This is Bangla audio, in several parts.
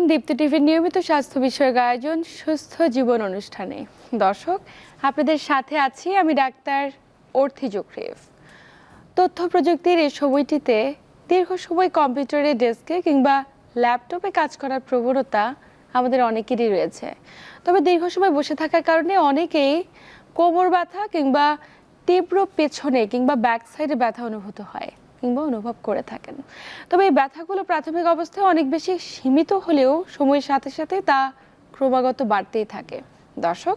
আমন্ত্রণ দীপ্তি টিভির নিয়মিত স্বাস্থ্য বিষয়ক আয়োজন সুস্থ জীবন অনুষ্ঠানে। দর্শক, আপনাদের সাথে আছি আমি ডাক্তার অর্থি জোকরেভ তথ্য প্রযুক্তির এই সময়টিতে দীর্ঘ সময় কম্পিউটারের ডেস্কে কিংবা ল্যাপটপে কাজ করার প্রবণতা আমাদের অনেকেরই রয়েছে। তবে দীর্ঘ সময় বসে থাকার কারণে অনেকেই কোমর ব্যথা কিংবা তীব্র পেছনে কিংবা ব্যাক সাইডে ব্যথা অনুভূত হয়। কিংবা অনুভব করে থাকেন। তবে এই ব্যথাগুলো প্রাথমিক অবস্থায় অনেক বেশি সীমিত হলেও সময়ের সাথে সাথে তা ক্রমাগত বাড়তেই থাকে। দর্শক,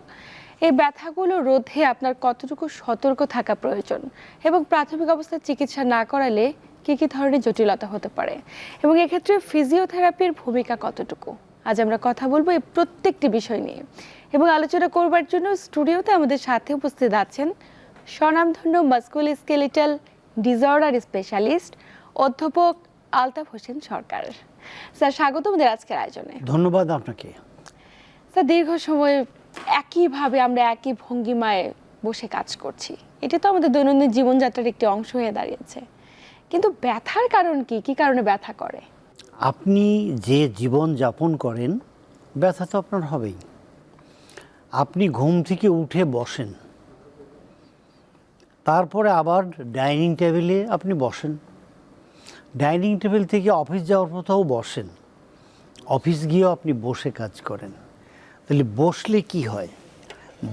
এই ব্যথাগুলো রোধে আপনার কতটুকু সতর্ক থাকা প্রয়োজন এবং প্রাথমিক অবস্থায় চিকিৎসা না করালে কী কী ধরনের জটিলতা হতে পারে এবং এক্ষেত্রে ফিজিওথেরাপির ভূমিকা কতটুকু? আজ আমরা কথা বলব এই প্রত্যেকটি বিষয় নিয়ে এবং আলোচনা করবার জন্য স্টুডিওতে আমাদের সাথে উপস্থিত আছেন স্বনামধন্য মাস্কুল স্কেলিটাল ডিসঅর্ডার স্পেশালিস্ট অধ্যাপক আলতাফ হোসেন সরকার। স্যার স্বাগত আমাদের আজকের আয়োজনে। ধন্যবাদ আপনাকে। স্যার দীর্ঘ সময় একইভাবে আমরা একই ভঙ্গিমায় বসে কাজ করছি। এটা তো আমাদের দৈনন্দিন জীবনযাত্রার একটি অংশ হয়ে দাঁড়িয়েছে। কিন্তু ব্যথার কারণ কি? কি কারণে ব্যথা করে? আপনি যে জীবন যাপন করেন ব্যথা তো আপনার হবেই। আপনি ঘুম থেকে উঠে বসেন। তারপরে আবার ডাইনিং টেবিলে আপনি বসেন। ডাইনিং টেবিল থেকে অফিস যাওয়ার কোথাও বসেন। অফিস গিয়েও আপনি বসে কাজ করেন। তাহলে বসলে কি হয়?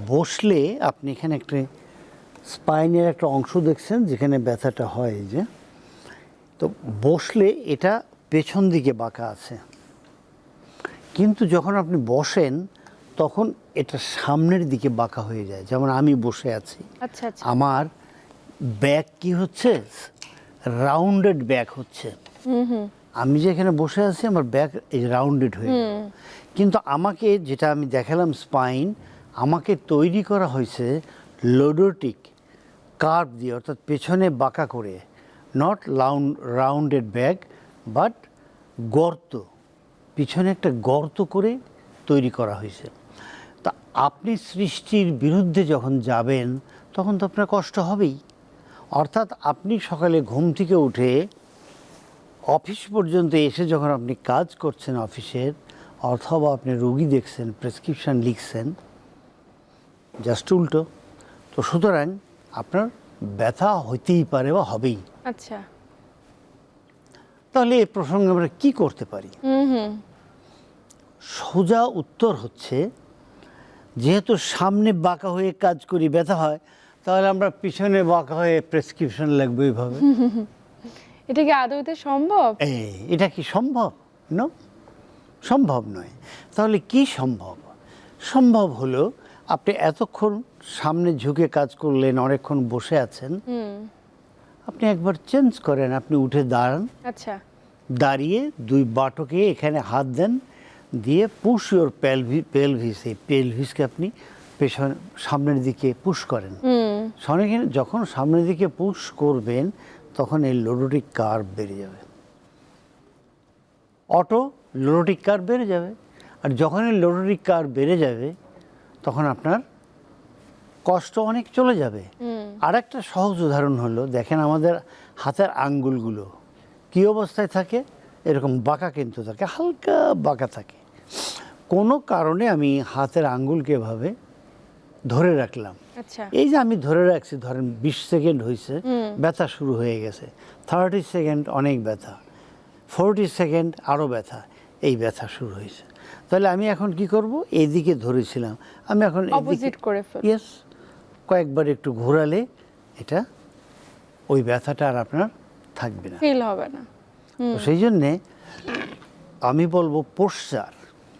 বসলে আপনি এখানে একটা স্পাইনের একটা অংশ দেখছেন যেখানে ব্যথাটা হয় এই যে। তো বসলে এটা পেছন দিকে বাঁকা আছে। কিন্তু যখন আপনি বসেন তখন এটা সামনের দিকে বাঁকা হয়ে যায়। যেমন আমি বসে আছি। আচ্ছা আচ্ছা। আমার ব্যাক কি হচ্ছে? রাউন্ডেড ব্যাক হচ্ছে। আমি যেখানে বসে আছি আমার ব্যাক এই রাউন্ডেড হয়ে কিন্তু আমাকে যেটা আমি দেখালাম স্পাইন আমাকে তৈরি করা হয়েছে লোডোটিক কার্ভ দিয়ে অর্থাৎ পেছনে বাঁকা করে। Not round rounded back but গর্ত। পিছনে একটা গর্ত করে তৈরি করা হয়েছে। তা আপনি সৃষ্টির বিরুদ্ধে যখন যাবেন তখন তো আপনার কষ্ট হবেই। অর্থাৎ আপনি সকালে ঘুম থেকে উঠে অফিস পর্যন্ত এসে যখন আপনি কাজ করছেন অফিসের অথবা আপনি রুগী দেখছেন প্রেসক্রিপশন লিখছেন জাস্ট উল্টো। তো সুতরাং আপনার ব্যথা হইতেই পারে বা হবেই। আচ্ছা। তাহলে এ প্রসঙ্গে আমরা কি করতে পারি? সোজা উত্তর হচ্ছে যেহেতু সামনে বাঁকা হয়ে কাজ করি ব্যথা হয় তাহলে আমরা পিছনে বাঁকা হয়ে প্রেসক্রিপশন লাগবে এইভাবে এটা কি আদৌতে সম্ভব? এই এটা কি সম্ভব? ন সম্ভব নয়। তাহলে কি সম্ভব? সম্ভব হলো আপনি এতক্ষণ সামনে ঝুঁকে কাজ করলেন অনেকক্ষণ বসে আছেন। আপনি একবার চেঞ্জ করেন আপনি উঠে দাঁড়ান। আচ্ছা। দাঁড়িয়ে দুই বাটকে এখানে হাত দেন দিয়ে পুশ ইওর পেলভি পেলভিস এই পেলভিসকে আপনি পেছন সামনের দিকে পুশ করেন। যখন সামনের দিকে পুশ করবেন তখন এই লোডোটিক কার্ভ বেড়ে যাবে। অটো লোডোটিক কার্ভ বেড়ে যাবে। আর যখন এই লোডোটিক কার্ভ বেড়ে যাবে তখন আপনার কষ্ট অনেক চলে যাবে। আর একটা সহজ উদাহরণ হলো দেখেন আমাদের হাতের আঙ্গুলগুলো কী অবস্থায় থাকে? এরকম বাঁকা কিন্তু থাকে হালকা বাঁকা থাকে। কোনো কারণে আমি হাতের আঙ্গুলকে এভাবে ধরে রাখলাম। আচ্ছা। এই যে আমি ধরে রাখছি ধরেন বিশ সেকেন্ড হয়েছে ব্যথা শুরু হয়ে গেছে। থার্টি সেকেন্ড অনেক ব্যথা ফোরটি সেকেন্ড আরও ব্যথা এই ব্যথা শুরু হয়েছে তাহলে আমি এখন কি করব? এইদিকে ধরেছিলাম। আমি এখন ইয়েস কয়েকবার একটু ঘোরালে এটা ওই ব্যথাটা আর আপনার থাকবে না। ফিল হবে না। তো সেই জন্যে আমি বলব পোশ্চার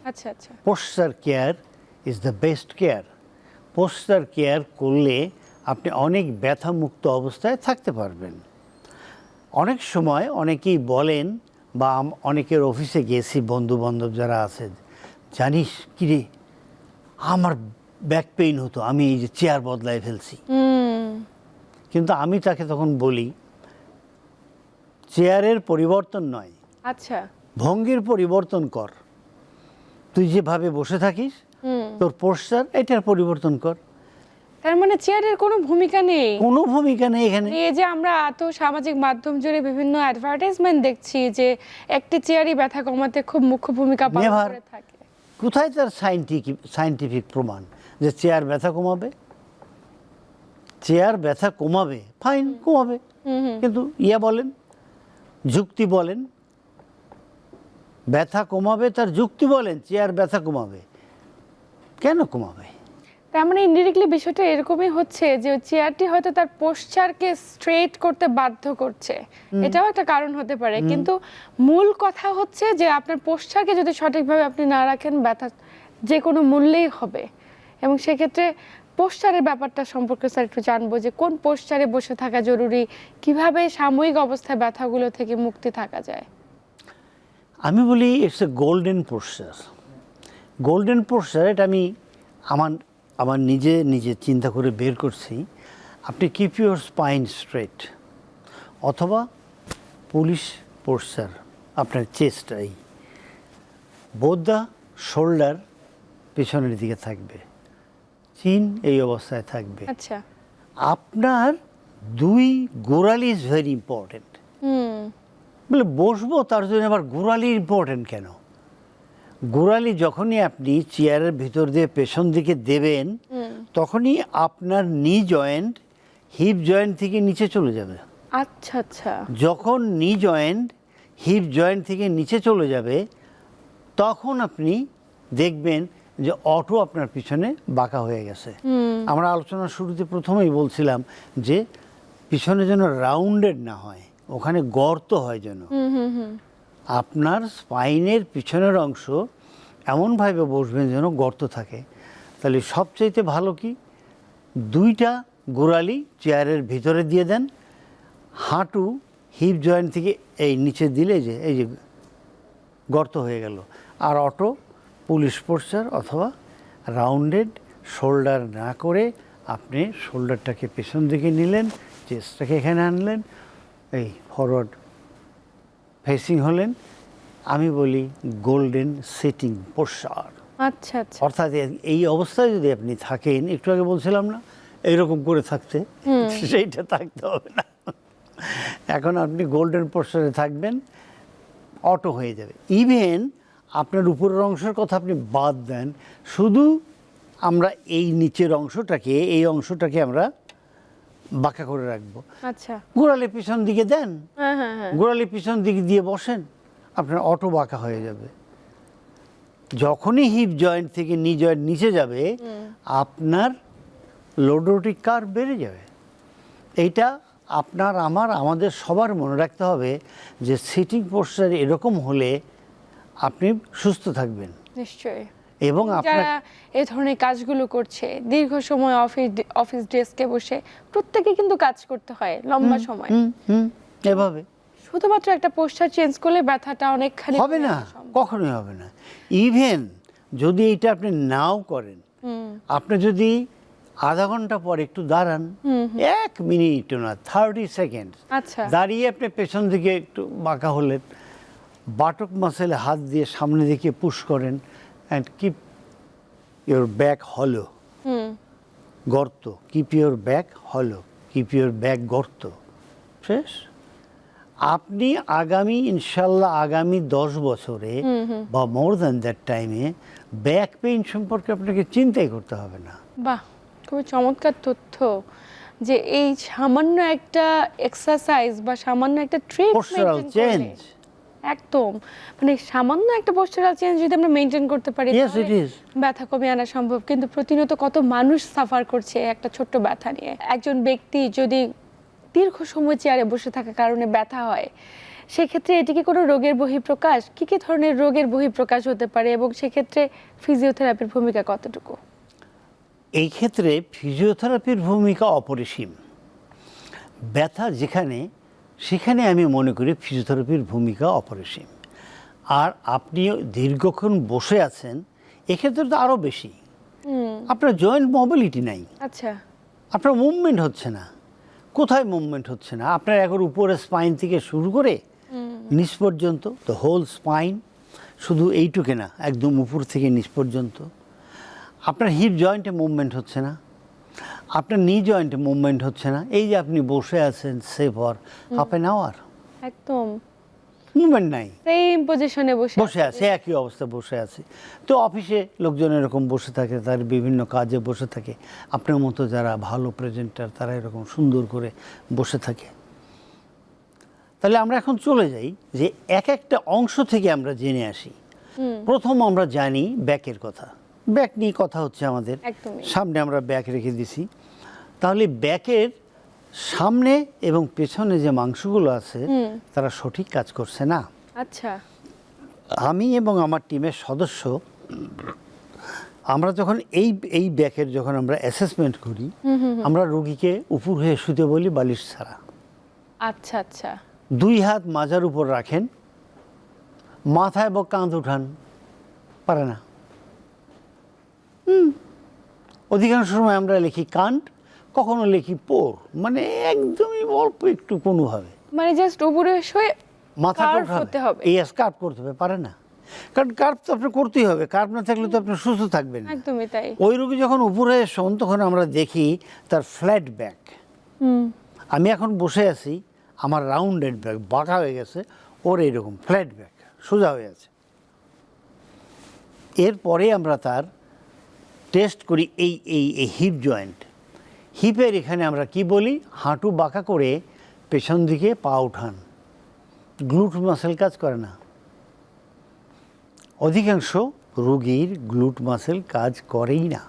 আচ্ছা আচ্ছা। Posture care is the best care posture care করলে আপনি অনেক ব্যথামুক্ত অবস্থায় থাকতে পারবেন। অনেক সময় অনেকেই বলেন বা অনেকের অফিসে গেছি বন্ধু বান্ধব যারা আছে জানিস কিরে আমার ব্যাক পেইন হতো আমি এই যে চেয়ার বদলায় ফেলছি। কিন্তু আমি তাকে তখন বলি চেয়ারের পরিবর্তন নয়। আচ্ছা। ভঙ্গির পরিবর্তন কর। তুই যেভাবে বসে থাকিস তোর পোস্টার এটার পরিবর্তন কর। তার মানে চেয়ারের কোনো ভূমিকা নেই? কোনো ভূমিকা নেই এখানে। এই যে আমরা এত সামাজিক মাধ্যম জুড়ে বিভিন্ন অ্যাডভার্টাইজমেন্ট দেখছি যে একটি চেয়ারই ব্যথা কমাতে খুব মুখ্য ভূমিকা পালন করে থাকে। কোথায় তার সাইন্টিফিক সাইন্টিফিক প্রমাণ যে চেয়ার ব্যথা কমাবে? চেয়ার ব্যথা কমাবে ফাইন কমাবে। কিন্তু ইয়া বলেন যুক্তি বলেন। ব্যথা কমাবে তার যুক্তি বলেন চেয়ার ব্যথা কমাবে। কেন কমাবে? তার মানে ইনডিরেক্টলি বিষয়টা এরকমই হচ্ছে যে চেয়ারটি হয়তো তার পোশ্চারকে স্ট্রেট করতে বাধ্য করছে। এটাও একটা কারণ হতে পারে। কিন্তু মূল কথা হচ্ছে যে আপনার পোশ্চারকে যদি সঠিকভাবে আপনি না রাখেন ব্যথা যে কোনো মূল্যেই হবে। এবং সেক্ষেত্রে পোশ্চারের ব্যাপারটা সম্পর্কে স্যার একটু জানব যে কোন পোশ্চারে বসে থাকা জরুরি কীভাবে সাময়িক অবস্থায় ব্যথাগুলো থেকে মুক্তি থাকা যায়? আমি বলি it's a golden posture golden posture এটা আমি আমার আমার নিজে নিজে চিন্তা করে বের করছি আপনি কিপ ইউর স্পাইন স্ট্রেট অথবা পুলিশ পোস্টার আপনার চেস্টটাই বোধ দ্য শোল্ডার পেছনের দিকে থাকবে চিন এই অবস্থায় থাকবে। আচ্ছা। আপনার দুই গোড়ালি ইজ ভেরি ইম্পর্টেন্ট হুম। বলে বসবো তার জন্য আবার গোড়ালি ইম্পর্টেন্ট কেন? গোড়ালি যখনই আপনি চেয়ারের ভিতর দিয়ে পেছন দিকে দেবেন তখনই আপনার নি জয়েন্ট হিপ জয়েন্ট থেকে নিচে চলে যাবে। আচ্ছা আচ্ছা। যখন নি জয়েন্ট হিপ জয়েন্ট থেকে নিচে চলে যাবে তখন আপনি দেখবেন যে অটো আপনার পিছনে বাঁকা হয়ে গেছে। আমরা আলোচনার শুরুতে প্রথমেই বলছিলাম যে পিছনে যেন রাউন্ডেড না হয় ওখানে গর্ত হয় যেন। হুম হুম হুম। আপনার স্পাইনের পিছনের অংশ এমনভাবে বসবেন যেন গর্ত থাকে। তাহলে সবচাইতে ভালো কি? দুইটা গোড়ালি চেয়ারের ভিতরে দিয়ে দেন। হাঁটু হিপ জয়েন্ট থেকে এই নিচে দিলে যে এই যে গর্ত হয়ে গেল। আর অটো পুলিশ পোস্টার অথবা রাউন্ডেড শোল্ডার না করে আপনি শোল্ডারটাকে পেছন দিকে নিলেন চেস্টটাকে এখানে আনলেন, এই ফরওয়ার্ড ফেসিং হলেন আমি বলি গোল্ডেন সেটিং পোস্টার আচ্ছা আচ্ছা। অর্থাৎ এই অবস্থায় যদি আপনি থাকেন একটু আগে বলছিলাম না এইরকম করে থাকতে সেইটা থাকতে হবে না। এখন আপনি গোল্ডেন পোস্টারে থাকবেন অটো হয়ে যাবে। ইভেন আপনার উপরের অংশের কথা আপনি বাদ দেন শুধু আমরা এই নিচের অংশটাকে এই অংশটাকে আমরা বাঁকা করে রাখব। আচ্ছা। গোড়ালি পিছন দিকে দেন হ্যাঁ হ্যাঁ হ্যাঁ। গোড়ালি পিছন দিক দিয়ে বসেন আপনার অটো বাঁকা হয়ে যাবে। যখনই হিপ জয়েন্ট থেকে নি জয়েন্ট নিচে যাবে আপনার লোডোটিক কার বেড়ে যাবে। এইটা আপনার আমার আমাদের সবার মনে রাখতে হবে যে সিটিং পোস্টার এরকম হলে আপনি সুস্থ থাকবেন। নিশ্চয়ই। এবং আপনার যারা এই ধরনের কাজগুলো করছে দীর্ঘ সময় অফিস অফিস ডেস্কে বসে প্রত্যেকে কিন্তু কাজ করতে হয় লম্বা সময়। এভাবে। শুধুমাত্র একটা পোস্টার চেঞ্জ করলে ব্যথাটা অনেকখানি হবে না কখনোই হবে না। ইভেন যদি এটা আপনি নাও করেন হুম। আপনি যদি আধা ঘণ্টা পর একটু দাঁড়ান এক মিনিট না থার্টি সেকেন্ড আচ্ছা। দাঁড়িয়ে আপনি পেছন দিকে একটু বাঁকা হলেন বাটক মাসেলে হাত দিয়ে সামনে দিকে পুশ করেন অ্যান্ড কিপ ইউর ব্যাক হলো হুম গর্ত কিপ ইউর ব্যাক হলো কিপ ইউর ব্যাক গর্ত. শেষ আপনি আগামী ইনশাল্লাহ আগামী দশ বছরে বা মোর দ্যান দ্যাট টাইমে ব্যাক পেইন সম্পর্কে আপনাকে চিন্তাই করতে হবে না। বাহ খুবই চমৎকার তথ্য যে এই সামান্য একটা এক্সারসাইজ বা সামান্য একটা পোস্টারাল ট্রিট চেঞ্জ একদম। মানে সামান্য একটা পোস্টারাল চেঞ্জ যদি আমরা মেনটেন করতে পারি তাহলে it is. ব্যথা কমে আনা সম্ভব। কিন্তু প্রতিনিয়ত কত মানুষ সাফার করছে একটা ছোট্ট ব্যথা নিয়ে। একজন ব্যক্তি যদি দীর্ঘ সময় চেয়ারে বসে থাকার কারণে ব্যথা হয় সেক্ষেত্রে এটি কি কোনো রোগের বহিঃপ্রকাশ? কি কি ধরনের রোগের বহিঃপ্রকাশ হতে পারে এবং সেক্ষেত্রে ফিজিওথেরাপির ভূমিকা কতটুকু? এই ক্ষেত্রে ফিজিওথেরাপির ভূমিকা অপরিসীম। ব্যথা যেখানে সেখানে আমি মনে করি ফিজিওথেরাপির ভূমিকা অপরিসীম। আর আপনি দীর্ঘক্ষণ বসে আছেন এক্ষেত্রে তো আরও বেশি। আপনার জয়েন্ট মোবিলিটি নাই। আচ্ছা। আপনার মুভমেন্ট হচ্ছে না। কোথায় মুভমেন্ট হচ্ছে না? আপনার একবার উপরে স্পাইন থেকে শুরু করে নিচ পর্যন্ত দ্য হোল স্পাইন শুধু এইটুকে না একদম উপর থেকে নিচ পর্যন্ত। আপনার হিপ জয়েন্টে মুভমেন্ট হচ্ছে না। আপনার নি জয়েন্ট মুভমেন্ট হচ্ছে না। এই যে আপনি বসে আছেন সে ফর হাফ অ্যান আওয়ার একদম। মুভমেন্ট নাই। সেম পজিশনে বসে বসে আছে একই অবস্থা বসে আছে। তো অফিসে লোকজন এরকম বসে থাকে তার বিভিন্ন কাজে বসে থাকে। আপনার মতো যারা ভালো প্রেজেন্টার তারা এরকম সুন্দর করে বসে থাকে। তাহলে আমরা এখন চলে যাই যে এক একটা অংশ থেকে আমরা জেনে আসি। প্রথম আমরা জানি ব্যাকের কথা। ব্যাক নিয়ে কথা হচ্ছে আমাদের। সামনে আমরা ব্যাক রেখে দিছি। তাহলে ব্যাকের সামনে এবং পেছনে যে মাংসগুলো আছে তারা সঠিক কাজ করছে না। আচ্ছা। আমি এবং আমার টিমের সদস্য আমরা যখন এই এই ব্যাকের যখন আমরা অ্যাসেসমেন্ট করি আমরা রোগীকে উপর হয়ে শুতে বলি বালিশ ছাড়া। আচ্ছা আচ্ছা। দুই হাত মাজার উপর রাখেন মাথায় এবং কাঁধ উঠান পারে না। অধিকাংশ সময় আমরা লিখি কান্ট কখনো লিখি পোর মানে একদমই অল্প একটু কোনোভাবে। মানে জাস্ট উপরে শুয়ে মাথা হতে হবে। এই কার্ভ করতে হবে পারে না। কারণ কার্ভ তো আপনার করতেই হবে কার্ভ না থাকলে তো আপনি সুস্থ থাকবেন। একদমই তাই। ওই রোগী যখন উপরে শোন তখন আমরা দেখি তার ফ্ল্যাট ব্যাক আমি এখন বসে আছি আমার রাউন্ডেড ব্যাক বাঁকা হয়ে গেছে ওর এইরকম ফ্ল্যাট ব্যাক সোজা হয়ে আছে। এরপরে আমরা তার টেস্ট করি এই এই এই হিপ জয়েন্ট হিপের এখানে আমরা কি বলি? হাঁটু বাঁকা করে পেছন দিকে পা উঠান। গ্লুট মাসেল কাজ করে না। অধিকাংশ রোগীর গ্লুট মাসেল কাজ করেই না।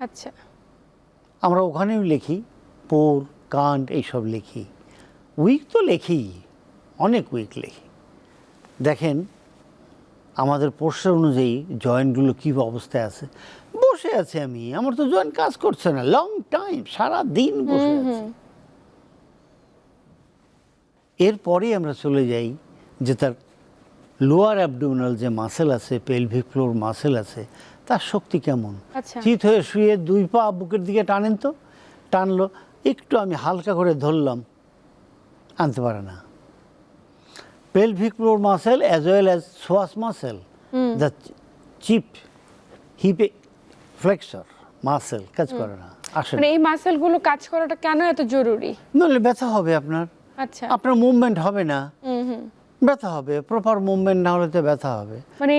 আচ্ছা। আমরা ওখানেও লিখি পোর কান্ড এইসব লিখি। উইক তো লেখি অনেক উইক লিখি। দেখেন আমাদের পোস্টার অনুযায়ী জয়েন্টগুলো কী অবস্থায় আছে? বসে আছি আমি আমার তো জয়েন্ট কাজ করছে না লং টাইম সারা দিন বসে আছি। এরপরেই আমরা চলে যাই যে তার লোয়ার অ্যাবডোমিনাল যে মাসেল আছে পেলভিক ফ্লোর মাসেল আছে তার শক্তি কেমন? আচ্ছা। চিত হয়ে শুয়ে দুই পা বুকের দিকে টানেন তো টানলো একটু আমি হালকা করে ধরলাম আনতে পারে না। Pelvic floor muscle as well as psoas muscle the chip হিপে ফ্লেক্সর মাসেল কাজ করে না আসলে মানে এই মাসেলগুলো কাজ করাটা কেন এত জরুরি? নইলে ব্যথা হবে আপনার। আচ্ছা। আপনার মুভমেন্ট হবে না। ব্যথা হবে প্রপার মুভমেন্ট না হলে তো ব্যথা হবে। মানে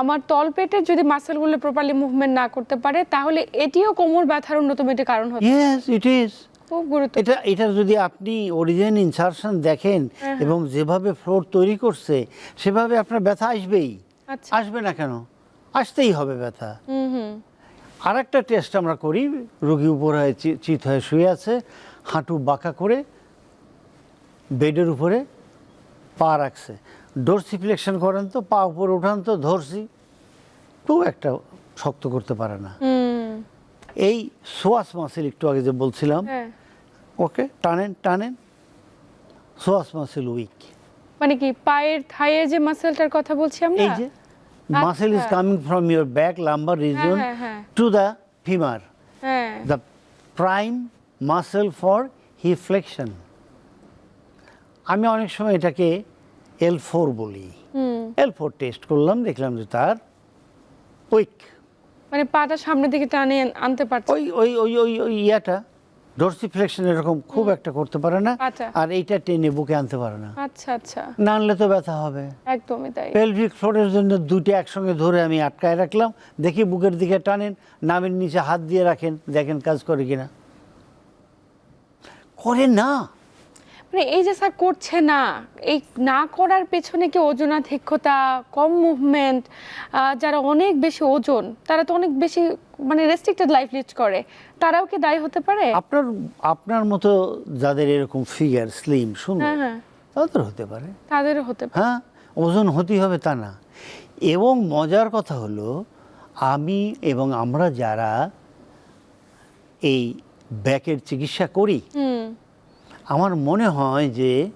আমার তলপেটে যদি মাসেলগুলো প্রপারলি মুভমেন্ট না করতে পারে তাহলে এটিও কোমর ব্যথার অন্যতম একটি কারণ হতে ইয়েস ইট ইজ খুব গুরুত্ব এটা এটা যদি আপনি অরিজিন ইনসারশন দেখেন হ্যাঁ, এবং যেভাবে ফ্লোর তৈরি করছে সেভাবে আপনার ব্যথা আসবেই। আচ্ছা। আসবে না কেন? আসতেই হবে ব্যথা। হুম হুম। আর একটা টেস্ট আমরা করি রোগী উপর হয়ে চিত হয়ে শুয়ে আছে হাঁটু বাঁকা করে বেডের উপরে পা রাখছে। ডোরসি ফ্লেকশন করেন তো পা উপরে উঠান তো ধরছি খুব একটা শক্ত করতে পারে না। এই সোয়াস মাসেল একটু আগে যে বলছিলাম হ্যাঁ। ওকে টানেন টানেন সোয়াস মাসেল উইক মানে কি পায়ের থায়ে যে মাসেলটার কথা বলছি আমরা? এই যে মাসেল ইজ আচ্ছা। Coming from your back lumbar region হ্যাঁ, হ্যাঁ। টু দ্য ফিমার হ্যাঁ। The prime muscle for hip flexion আমি অনেক সময় এটাকে এল ফোর বলি। এল ফোর টেস্ট করলাম দেখলাম যে তার উইক মানে পাটা সামনের দিকে টানে আনতে পারছে। ওই ওই ওই ওই ইয়াটা। ডোরসি ফ্লেকশন এরকম খুব একটা করতে পারে না আচ্ছা। আর এইটা টেনে বুকে আনতে পারে না। আচ্ছা আচ্ছা। না আনলে তো ব্যথা হবে। একদমই তাই। পেলভিক ফ্লোরের জন্য দুইটা একসঙ্গে ধরে আমি আটকায় রাখলাম। দেখি বুকের দিকে টানেন নামের নিচে হাত দিয়ে রাখেন দেখেন কাজ করে কিনা। করে না। মানে এই যে স্যার করছে না এই না করার পেছনে কি ওজনাধিক্যতা কম মুভমেন্ট যারা অনেক বেশি ওজন তারা তো অনেক বেশি মানে রেস্ট্রিক্টেড লাইফ লিড করে তারাও কি দায়ী হতে পারে? আপনার আপনার মতো যাদের এরকম ফিগার স্লিম সুন্দর হ্যাঁ হ্যাঁ। তাদের হতে পারে। তাদেরও হতে পারে। হ্যাঁ ওজন হতেই হবে তা না। এবং মজার কথা হলো আমি এবং আমরা যারা এই ব্যাকের চিকিৎসা করি হুম। আমার মনে হয় যে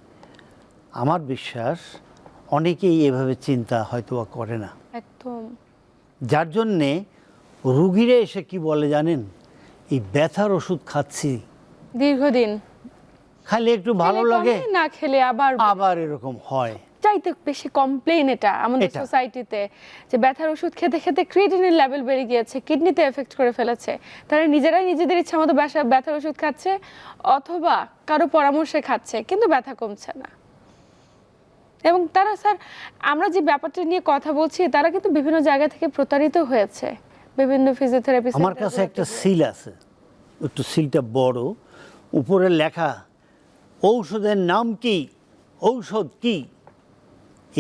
আমার বিশ্বাস অনেকেই এভাবে চিন্তা হয়তো বা করে না। একদম। যার জন্যে রুগীরা এসে কি বলে জানেন? এই ব্যথার ওষুধ খাচ্ছি। দীর্ঘদিন। খালি একটু ভালো লাগে। না খেলে আবার আবার এরকম হয়। সবচাইতে বেশি কমপ্লেন এটা আমাদের সোসাইটিতে যে ব্যথার ওষুধ খেতে খেতে ক্রিয়েটিনের লেভেল বেড়ে গিয়েছে কিডনিতে এফেক্ট করে ফেলেছে। তারা নিজেরাই নিজেদের ইচ্ছা মতো ব্যথা- ব্যথার ওষুধ খাচ্ছে অথবা কারও পরামর্শে খাচ্ছে কিন্তু ব্যথা কমছে না। এবং তারা স্যার আমরা যে ব্যাপারটা নিয়ে কথা বলছি তারা কিন্তু বিভিন্ন জায়গা থেকে প্রতারিত হয়েছে। বিভিন্ন ফিজিওথেরাপি আমার কাছে একটা সিল আছে। একটু সিলটা বড়। উপরে লেখা ঔষধের নাম কি? ঔষধ কি?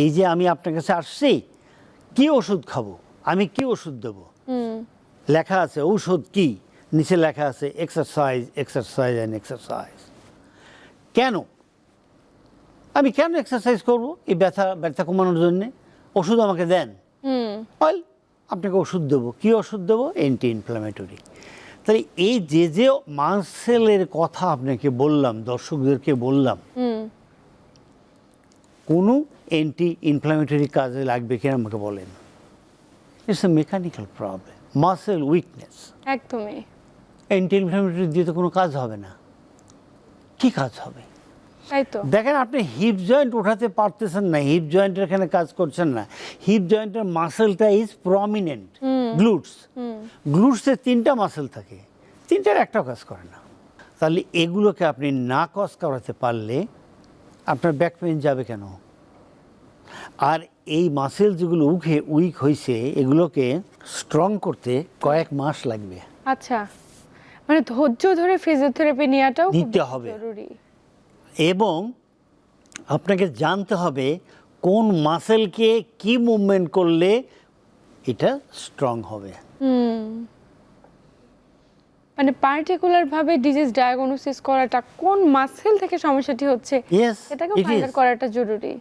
এই যে আমি আপনার কাছে আসছি কি ওষুধ খাব? আমি কি ওষুধ দেবো? লেখা আছে ঔষধ কি? নিচে লেখা আছে এক্সারসাইজ এক্সারসাইজ অ্যান্ড এক্সারসাইজ কেন? আমি কেন এক্সারসাইজ করব? এই ব্যথা ব্যথা কমানোর জন্যে? ওষুধ আমাকে দেন। অয়েল আপনাকে ওষুধ দেবো। কী ওষুধ দেবো? অ্যান্টি ইনফ্ল্যামেটরি তাহলে এই যে যে মাসেলের কথা আপনাকে বললাম দর্শকদেরকে বললাম কোনো অ্যান্টি ইনফ্ল্যামেটরি কাজে লাগবে কিনা আমাকে বলেন। It's a mechanical problem muscle weakness একদমই। অ্যান্টি ইনফ্ল্যামেটরি দিয়ে তো কোনো কাজ হবে না। কি কাজ হবে? তাই তো। দেখেন আপনি হিপ জয়েন্ট উঠাতে পারতেছেন না হিপ জয়েন্টের এখানে কাজ করছেন না। হিপ জয়েন্টের মাসেলটা ইজ প্রমিনেন্ট গ্লুটস গ্লুটসের তিনটা মাসেল থাকে। তিনটার একটাও কাজ করে না। তাহলে এগুলোকে আপনি না কস করাতে পারলে আপনার ব্যাক পেন যাবে কেন? আর এই মাসেল যেগুলো উঠে উইক হয়েছে এগুলোকে স্ট্রং করতে কয়েক মাস লাগবে। আচ্ছা মানে ধৈর্য ধরে ফিজিওথেরাপি নেওয়াটাও খুব নিতে হবে। জরুরি। এবং আপনাকে জানতে হবে কোন মাসেলকে কি মুভমেন্ট করলে এটা স্ট্রং হবে। মানে পার্টিকুলার ভাবে ডিজিজ ডায়াগনোসিস করাটা কোন মাসেল থেকে সমস্যাটি হচ্ছে ইয়েস এটাকে ফাইন্ড করাটা জরুরি।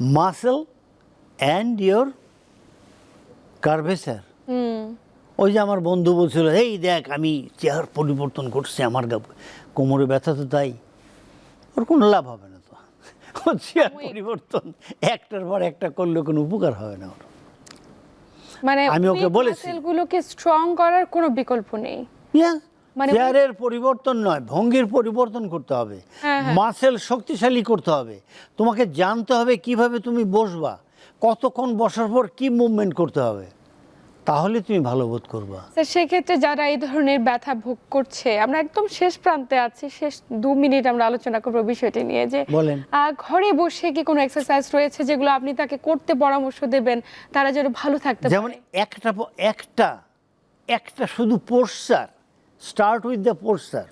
মাসেল অ্যান্ড ইয়োর কার্ভেচার ওই যে আমার বন্ধু বলছিল এই দেখ আমি চেয়ার পরিবর্তন করছি আমার গা- কোমরে ব্যথা তো তাই। ওর কোনো লাভ হবে না তো। ও চেয়ার পরিবর্তন একটার পর একটা করলে কোনো উপকার হবে না ওর। মানে আমি ওকে বলেছি। স্ট্রং করার কোনো বিকল্প নেই। মানে চেয়ারের পরিবর্তন নয় ভঙ্গির পরিবর্তন করতে হবে। হ্যাঁ, হ্যাঁ। মাসেল শক্তিশালী করতে হবে। তোমাকে জানতে হবে কীভাবে তুমি বসবা কতক্ষণ বসার পর কি মুভমেন্ট করতে হবে। তাহলে তুমি ভালো বোধ করবা। স্যার সেক্ষেত্রে যারা এই ধরনের ব্যথা ভোগ করছে আমরা একদম শেষ প্রান্তে আছি শেষ দু মিনিট আমরা আলোচনা করব বিষয়টি নিয়ে যে বলেন। ঘরে বসে কি কোনো এক্সারসাইজ রয়েছে যেগুলো আপনি তাকে করতে পরামর্শ দেবেন তারা যেন ভালো থাকতে যেমন একটা একটা একটা শুধু posture start with the posture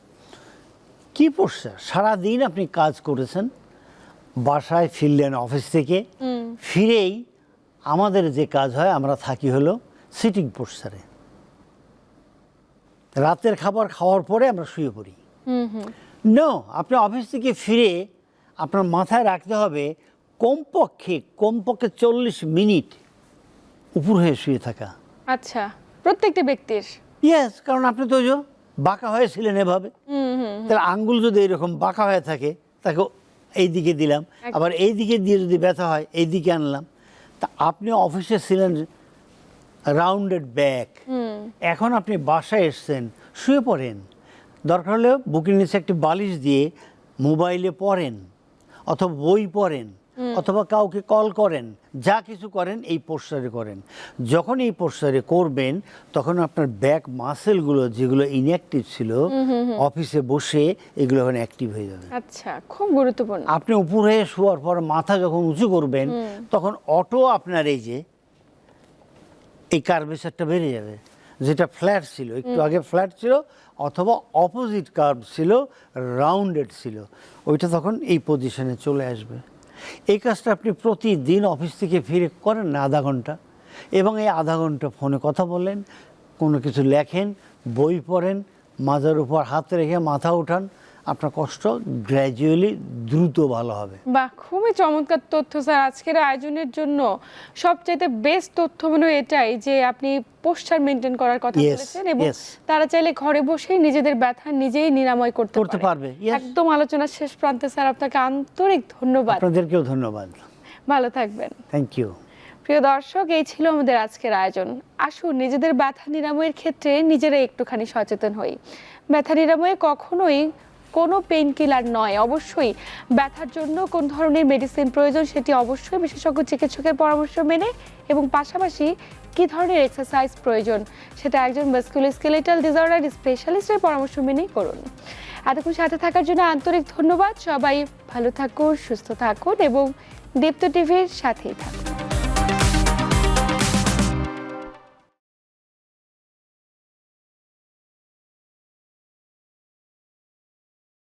কি পোস্টার সারাদিন আপনি কাজ করেছেন বাসায় ফিরলেন অফিস থেকে ফিরেই আমাদের যে কাজ হয় আমরা থাকি হলো সিটিং পোস্টারে রাতের খাবার খাওয়ার পরে আমরা শুয়ে পড়ি। নো আপনি অফিস থেকে ফিরে আপনার মাথায় রাখতে হবে কমপক্ষে কমপক্ষে চল্লিশ মিনিট উপর হয়ে শুয়ে থাকা। আচ্ছা প্রত্যেকটা ব্যক্তির? ইয়েস কারণ আপনি তো বাঁকা হয়েছিলেন এভাবে। তাহলে আঙ্গুল যদি এরকম বাঁকা হয়ে থাকে তাকে এই দিকে দিলাম। আবার এই দিকে দিয়ে যদি ব্যথা হয় এই দিকে আনলাম। তা আপনি অফিসে ছিলেন রাউন্ডেড ব্যাক এখন আপনি বাসায় এসছেন শুয়ে পড়েন। দরকার হলে বুকের নিচে একটি বালিশ দিয়ে মোবাইলে পড়েন অথবা বই পড়েন। অথবা কাউকে কল করেন যা কিছু করেন এই পোস্টারে করেন। যখন এই পোস্টারে করবেন তখন আপনার ব্যাক মাসেলগুলো যেগুলো ইনঅ্যাক্টিভ ছিল অফিসে বসে এগুলো এখন অ্যাক্টিভ হয়ে যাবে। আচ্ছা খুব গুরুত্বপূর্ণ। আপনি উপর হয়ে শোয়ার পর মাথা যখন উঁচু করবেন তখন অটো আপনার এই যে এই কার্ভেচারটা বেড়ে যাবে। যেটা ফ্ল্যাট ছিল একটু আগে ফ্ল্যাট ছিল অথবা অপোজিট কার্ভ ছিল রাউন্ডেড ছিল। ওইটা তখন এই পজিশনে চলে আসবে। এই কাজটা আপনি প্রতিদিন অফিস থেকে ফিরে করেন না আধা ঘণ্টা। এবং এই আধা ঘণ্টা ফোনে কথা বলেন, কোনো কিছু লেখেন, বই পড়েন মাথার উপর হাত রেখে মাথা উঠান আপনার কষ্ট গ্র্যাজুয়ালি দ্রুত ভালো হবে। বাহ খুবই চমৎকার তথ্য স্যার। আজকের আয়োজনের জন্য সবচাইতে বেস্ট তথ্য মনে এটাই যে আপনি পোস্টার মেনটেন করার কথা বলেছেন এবং তারা চাইলে ঘরে বসেই নিজেদের ব্যথা নিজেই নিরাময় করতে করতে পারবে, একদম আলোচনার শেষ প্রান্তে স্যার আপনাকে আন্তরিক ধন্যবাদ। আপনাদেরকেও ধন্যবাদ। ভালো থাকবেন। থ্যাংক ইউ প্রিয় দর্শক এই ছিল আমাদের আজকের আয়োজন। আসুন নিজেদের ব্যথা নিরাময়ের ক্ষেত্রে নিজেরা একটুখানি সচেতন হই। ব্যথা নিরাময়ে কখনোই কোনো পেইন কিলার নয়। অবশ্যই ব্যথার জন্য কোন ধরনের মেডিসিন প্রয়োজন সেটি অবশ্যই বিশেষজ্ঞ চিকিৎসকের পরামর্শ মেনে এবং পাশাপাশি কী ধরনের এক্সারসাইজ প্রয়োজন সেটা একজন মাস্কুলোস্কেলেটাল ডিসঅর্ডার স্পেশালিস্টের পরামর্শ মেনেই করুন। এতক্ষণ সাথে থাকার জন্য আন্তরিক ধন্যবাদ। সবাই ভালো থাকুন, সুস্থ থাকুন এবং দীপ্ত টিভির সাথেই থাকুন।